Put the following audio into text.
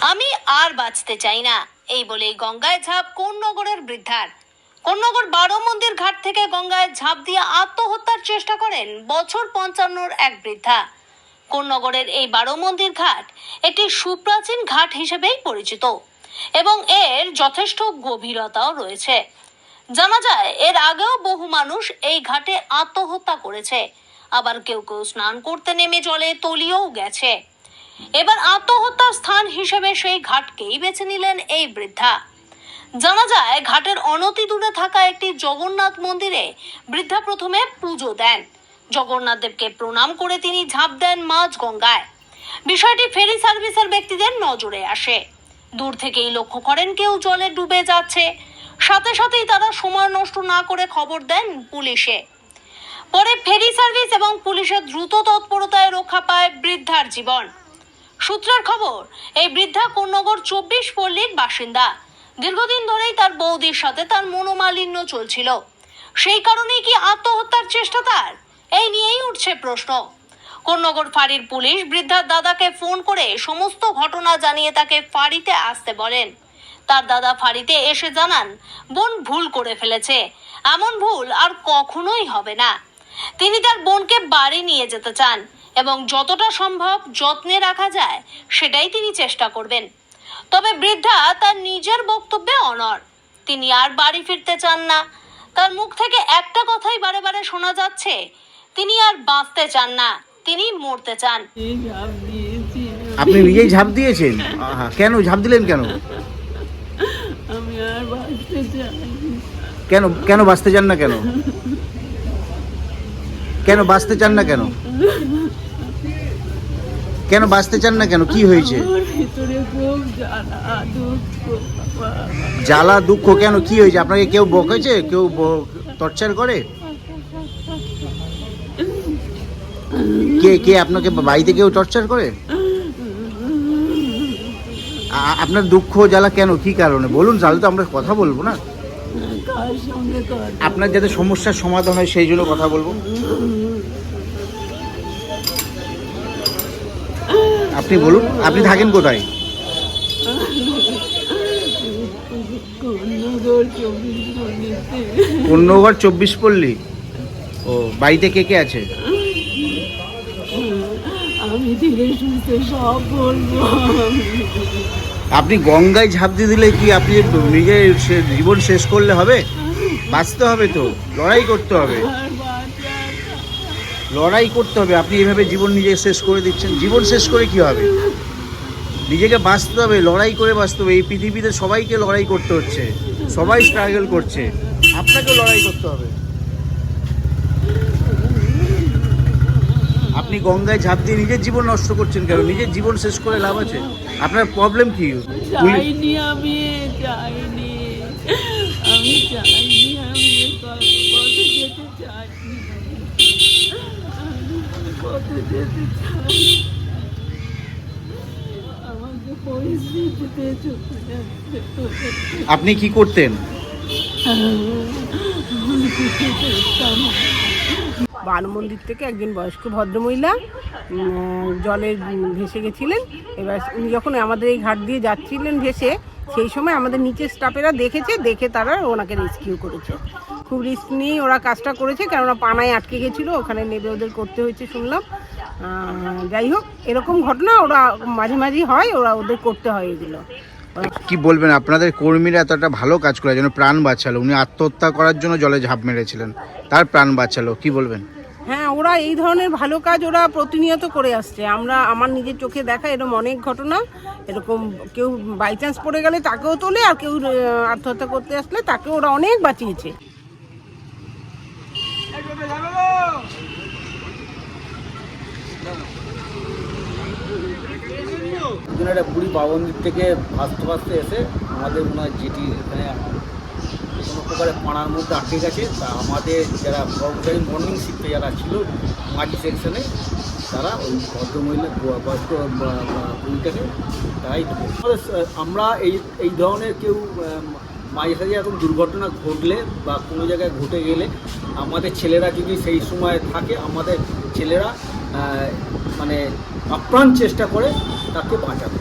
আমি আর বাঁচতে চাই না। এই বলেই গঙ্গায় ঝাঁপ কোন্নগরের বৃদ্ধার? কোন্নগর বারো মন্দির ঘাট থেকে গঙ্গায় ঝাঁপ দিয়ে আত্মহত্যার চেষ্টা করেন বছর পঞ্চান্নর এক বৃদ্ধা। কোন্নগরের এই বারো মন্দির ঘাট একটি সুপ্রাচীন ঘাট হিসেবেই পরিচিত এবং এর যথেষ্ট গভীরতাও রয়েছে। জানা যায়, এর আগেও বহু মানুষ এই ঘাটে আত্মহত্যা করেছে। আবার কেউ কেউ স্নান করতে নেমে জলে তলিয়েও গেছে। এবার আত্মহত্যার স্থান হিসেবে সেই ঘাটকেই বেছে নিলেন এই বৃদ্ধা। জানা যায়, ঘাটের অনতি দূরে থাকা একটি জগন্নাথ মন্দিরে বৃদ্ধা প্রথমে পুজো দেন। জগন্নাথ দেবকে প্রণাম করে তিনি ঝাঁপ দেন মাঝ গঙ্গায়। বিষয়টি ফেরি সার্ভিসের ব্যক্তিদের নজরে আসে। দূর থেকেই লক্ষ্য করেন কেউ জলে ডুবে যাচ্ছে। সাথে সাথেই তারা সময় নষ্ট না করে খবর দেন পুলিশে। পরে ফেরি সার্ভিস এবং পুলিশের দ্রুত তৎপরতায় রক্ষা পায় বৃদ্ধার জীবন। সূত্রের খবর, এই বৃদ্ধা কোন্নগর চব্বিশ পল্লীর বাসিন্দা। দীর্ঘদিন ধরেই তার বৌদির সাথে তার মনোমালিন্য চলছিল। সেই কারণেই কি আত্মহত্যার চেষ্টা তার? এই নিয়েই উঠছে প্রশ্ন। কোন্নগর ফাঁড়ির পুলিশ বৃদ্ধার দাদাকে ফোন করে সমস্ত ঘটনা জানিয়ে তাকে ফাঁড়িতে আসতে বলেন। তার দাদা ফাঁড়িতে এসে জানান, বোন ভুল করে ফেলেছে। এমন ভুল আর কখনোই হবে না। তিনি তার বোনকে বাড়ি নিয়ে যেতে চান। এবং যতটা সম্ভব যত্নে রাখা যায় সেটাই তিনি চেষ্টা করবেন। তবে বৃদ্ধা তার নিজের বক্তব্যে অনর তিনি আর বাড়ি ফিরতে চান না। তার মুখ থেকে একটা কথাই বারে বারে শোনা যাচ্ছে তিনি আর বাঁচতে চান না তিনি মরতে চান। আপনি নিজেই ঝাঁপ দিয়েছেন? কেন? ঝাঁপ দিলেন কেন? আমি আর বাঁচতে চাই কেন? কেন বাঁচতে চান না কেন? কেন বাঁচতে চান না কেন? কেন বাঁচতে চান না কেন? কি হয়েছে? জ্বালা দুঃখ কেন? কি হয়েছে? আপনাকে কেউ বকেছে? কেউ টর্চার করে? কে কে আপনাকে বাড়িতে কেউ টর্চার করে? আপনার দুঃখ জ্বালা কেন? কি কারণে? বলুন তাহলে তো আমরা কথা বলব না। আপনার যাতে সমস্যার সমাধান হয় সেই জন্য কথা বলব। আপনি বলুন আপনি থাকেন কোথায়? কন্যগর চব্বিশ পল্লী। ও বাড়িতে কে কে আছে? আমি ধীরে সুস্থে সব বলব। আপনি গঙ্গায় ঝাঁপ দিয়ে দিলে কি আপনি নিজের জীবন শেষ করলে হবে? বাঁচতে হবে তো লড়াই করতে হবে। লড়াই করতে হবে। আপনি এভাবে জীবন নিজে শেষ করে দিচ্ছেন। জীবন শেষ করে কি হবে? নিজেকে বাঁচতে হবে, লড়াই করে বাঁচতে হবে। এই পৃথিবীতে সবাইকে লড়াই করতে হচ্ছে। সবাই স্ট্রাগল করছে। আপনাকেও লড়াই করতে হবে। আপনি গঙ্গায় ঝাঁপ দিয়ে নিজের জীবন নষ্ট করছেন কেন? নিজের জীবন শেষ করে লাভ আছে? আপনার প্রবলেম কি? আমি আমি এ পথে যেতে চাইনি আমি আপনি কি করতেন। বাল মন্দির থেকে একজন বয়স্ক ভদ্রমহিলা জলে ভেসে গেছিলেন এবার উনি যখন আমাদের এই ঘাট দিয়ে যাচ্ছিলেন ভেসে সেই সময় আমাদের নিচের স্টাফেরা দেখেছে, দেখে তারা ওনাকে রেস্কিউ করেছে। খুব রিস্ক নিয়েই ওরা কাজটা করেছে, কেননা পানায় আটকে গেছিল, ওখানে নেবে ওদের করতে হয়েছে শুনলাম। যাই হোক, এরকম ঘটনা ওরা মাঝে মাঝে হয়, ওরা ওদের করতে হয় এগুলো। কি বলবেন, আপনাদের কর্মীরা এতটা ভালো কাজ করে, যেন প্রাণ বাঁচালো। উনি আত্মহত্যা করার জন্য জলে ঝাঁপ মেরেছিলেন, তার প্রাণ বাঁচালো, কি বলবেন? হ্যাঁ ওরা এই ধরনের ভালো কাজ ওরা প্রতিনিয়ত করে আসছে। আমরা, আমার নিজের চোখে দেখা এরকম অনেক ঘটনা। এরকম কেউ বাই চান্স পড়ে গেলে তাকেও তোলে আর কেউ আত্মহত্যা করতে আসলে তাকে ওরা অনেক বাঁচিয়েছে। একটা বুড়ি বাবন্দির থেকে ভাসতে ভাসতে এসে আমাদের মনে হয় যেটি এখানে কোনো প্রকারে পাড়ার মধ্যে আটকে গেছে। তা আমাদের যারা কর্মচারী মর্নিং শিফটে যারা ছিল, মাঝি সেকশনে তারা ওই ভদ্রমহিলা বয়স্ক বুড়িটাকে তারাই আমরা এই এই ধরনের কেউ মাঝে সাঝে এরকম দুর্ঘটনা ঘটলে বা কোনো জায়গায় ঘটে গেলে আমাদের ছেলেরা যদি সেই সময় থাকে, আমাদের ছেলেরা মানে আপ্রাণ চেষ্টা করে তাকে বাঁচাবে।